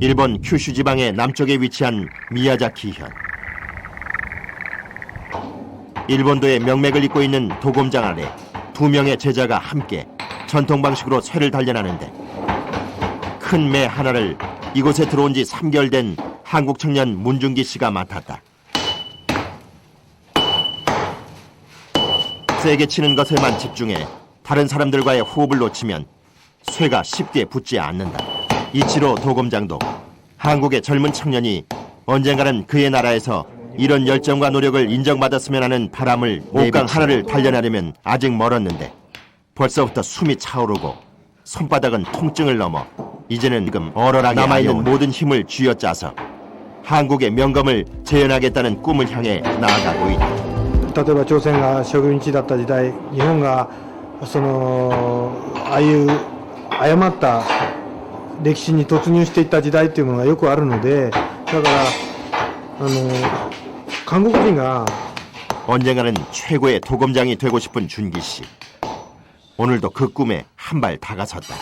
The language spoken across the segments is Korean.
일본 큐슈 지방의 남쪽에 위치한 미야자키현. 일본도의 명맥을 잇고 있는 도검장 아래 두 명의 제자가 함께 전통 방식으로 쇠를 단련하는데 큰 매 하나를 이곳에 들어온 지 3개월 된 한국 청년 문중기 씨가 맡았다. 세게 치는 것에만 집중해 다른 사람들과의 호흡을 놓치면 쇠가 쉽게 붙지 않는다. 이치로 도검장도 한국의 젊은 청년이 언젠가는 그의 나라에서 이런 열정과 노력을 인정받았으면 하는 바람을 옥강 하나를 단련하려면 아직 멀었는데 벌써부터 숨이 차오르고 손바닥은 통증을 넘어 이제는 지금 얼얼하게 남아있는 모든 힘을 쥐어짜서 한국의 명검을 재현하겠다는 꿈을 향해 나아가고 있다. 例えば朝鮮が植民地だった時代日本がそのああいう誤った 歴史に突入していった時代っていうものがよくあるのでだからあの韓国人が 언젠가는 최고의 도검장이 되고 싶은 준기 씨. 오늘도 그 꿈에 한 발 다가섰다.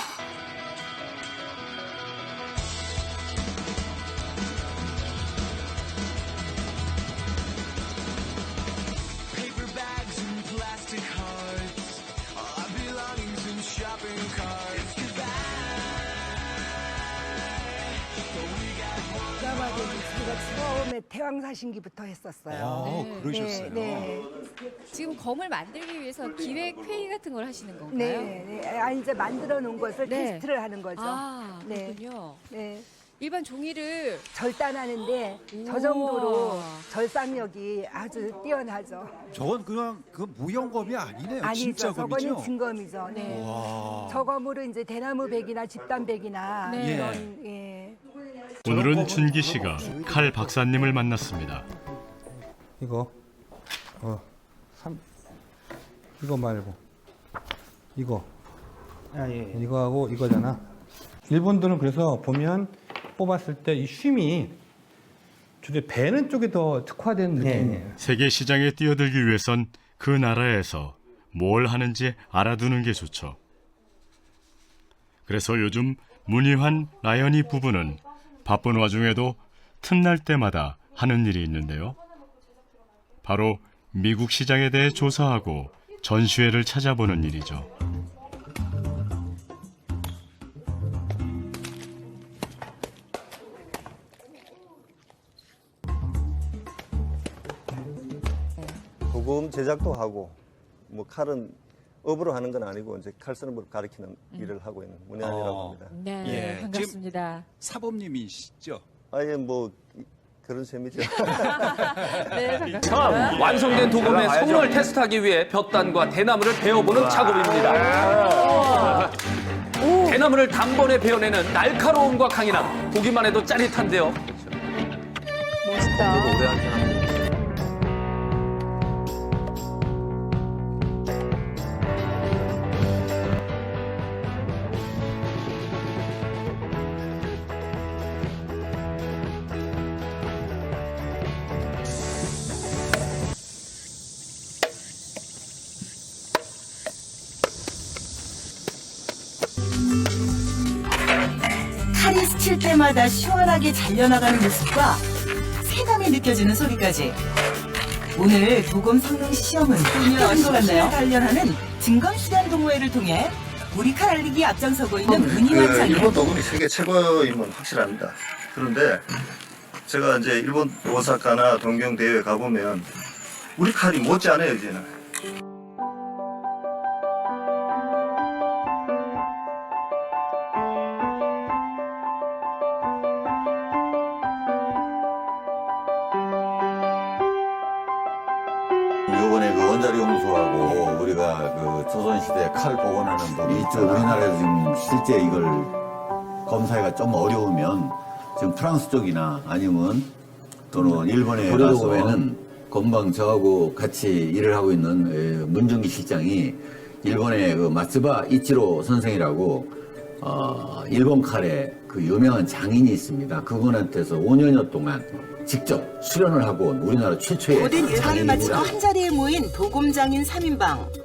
처음에 태왕사신기부터 했었어요. 어, 그러셨어요. 네, 네, 지금 검을 만들기 위해서 기획 회의 같은 걸 하시는 건가요? 네, 네. 아, 이제 만들어 놓은 것을 네. 테스트를 하는 거죠. 아, 네. 그렇군요. 네. 일반 종이를 절단하는데 저 우와. 정도로 절상력이 아주 뛰어나죠. 저건 그냥 그 무용검이 아니네요. 진짜 아니죠. 검이죠. 저거는 진검이죠. 네. 와. 저검으로 이제 대나무 백이나 집단 백이나 네. 이런 예. 오늘은 준기 씨가 칼 박사님을 만났습니다. 이거 어 삼, 이거 말고 이거. 이거 하고 이거잖아. 일본들은 그래서 보면 뽑았을 때 이 쉼이 주로 배는 쪽이 더 특화된 느낌이에요. 세계 시장에 뛰어들기 위해선 그 나라에서 뭘 하는지 알아두는 게 좋죠. 그래서 요즘 문희환 라연이 부부는 바쁜 와중에도 틈날 때마다 하는 일이 있는데요. 바로 미국 시장에 대해 조사하고 전시회를 찾아보는 일이죠. 도금 제작도 하고 뭐 칼은 업으로 하는 건 아니고 이제 칼 쓰는 법 가르치는 일을 하고 있는 문현이라고 어. 합니다. 네, 예, 반갑습니다. 사범님이시죠? 아예 뭐 이- 그런 셈이죠. 네, 반갑습니다. 완성된 도금의 성능을 테스트하기 위해 볕단과 대나무를 베어보는 작업입니다. 대나무를 단번에 베어내는 날카로움과 강인함 보기만 해도 짜릿한데요. 멋있다. 스칠 때마다 시원하게 잘려나가는 모습과 세감이 느껴지는 소리까지. 오늘 도검 성능 시험은 특별한 것 같나요? 단련하는 증검 수련 동호회를 통해 우리 칼 알리기 앞장서고 있는 문희환 그 장님. 일본 도금이 세계 최고임은 확실합니다. 그런데 제가 이제 일본 오사카나 동경 대회 가보면 우리 칼이 못지않아요 이제는. 원자리 연구소하고 우리가 그 조선시대 칼 복원하는 법이 이쪽 우리나라에서 지금 실제 이걸 검사가 좀 어려우면 지금 프랑스 쪽이나 아니면 또는 일본에 가서에는 금방 저하고 같이 일을 하고 있는 에, 문정기 실장이 일본의 그 마츠바 이치로 선생이라고 어, 일본 칼의 그 유명한 장인이 있습니다. 그분한테서 5년여 동안 직접 수련을 하고 온 우리나라 최초의 모든 일과를 마치고 장인이구나. 한 자리에 모인 도검장인 3인방.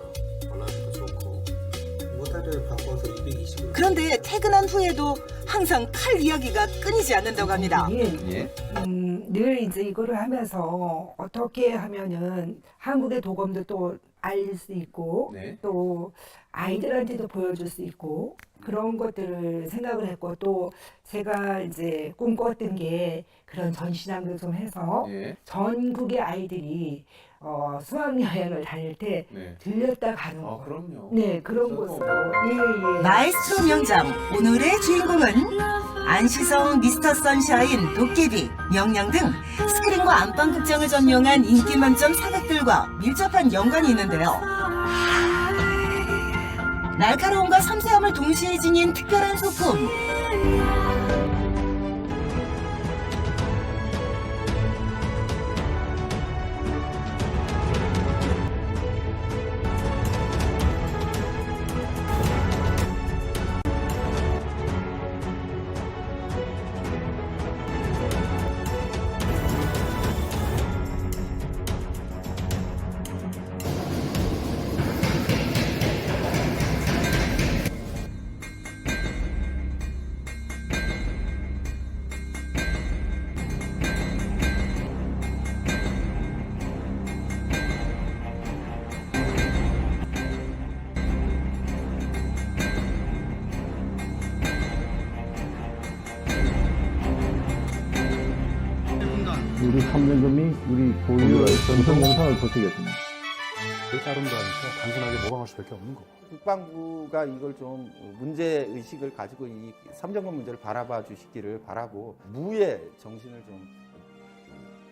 그런데 퇴근한 후에도 항상 칼 이야기가 끊이지 않는다고 합니다. 예. 음, 늘 이제 이거를 하면서 어떻게 하면은 한국의 도검도 또 알릴 수 있고 네. 또 아이들한테도 보여줄 수 있고 그런 것들을 생각을 했고 또 제가 이제 꿈꿨던 게 그런 전시장도 좀 해서 예. 전국의 아이들이 어, 수학 여행을 다닐 때 네. 들렸다 가는 아, 거. 그럼요. 네, 그런 곳으로. 예, 예. 마에스트로 명장 오늘의 주인공은 안시성 미스터 선샤인 도깨비 명량 등 스크린과 안방 극장을 점령한 인기 만점 사극들과 밀접한 연관이 있는데요. 날카로움과 섬세함을 동시에 지닌 특별한 소품. 우리 삼년금이 우리 고유의 전통 영상을 버티겠습니다. 그렇게 아름다우니까 단순하게 모방할 수밖에 없는 거고. 국방부가 이걸 좀 문제 의식을 가지고 이 삼정권 문제를 바라봐 주시기를 바라고 무의 정신을 좀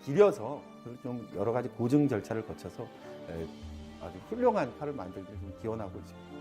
기려서 좀 여러 가지 고증 절차를 거쳐서 에, 아주 훌륭한 칼을 만들기를 좀 기원하고 있습니다.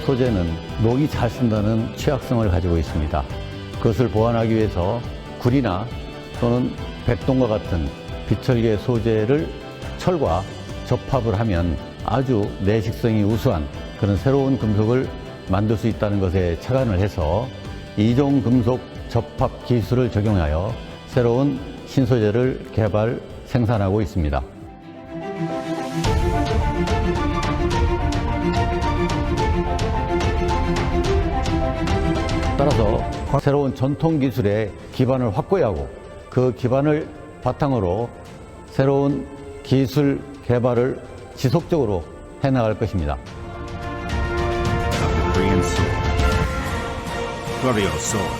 철 소재는 녹이 잘 쓴다는 취약성을 가지고 있습니다. 그것을 보완하기 위해서 구리나 또는 백동과 같은 비철계 소재를 철과 접합을 하면 아주 내식성이 우수한 그런 새로운 금속을 만들 수 있다는 것에 착안을 해서 이종 금속 접합 기술을 적용하여 새로운 신소재를 개발 생산하고 있습니다. 새로운 전통 기술의 기반을 확고히 하고 그 기반을 바탕으로 새로운 기술 개발을 지속적으로 해나갈 것입니다. Warrior.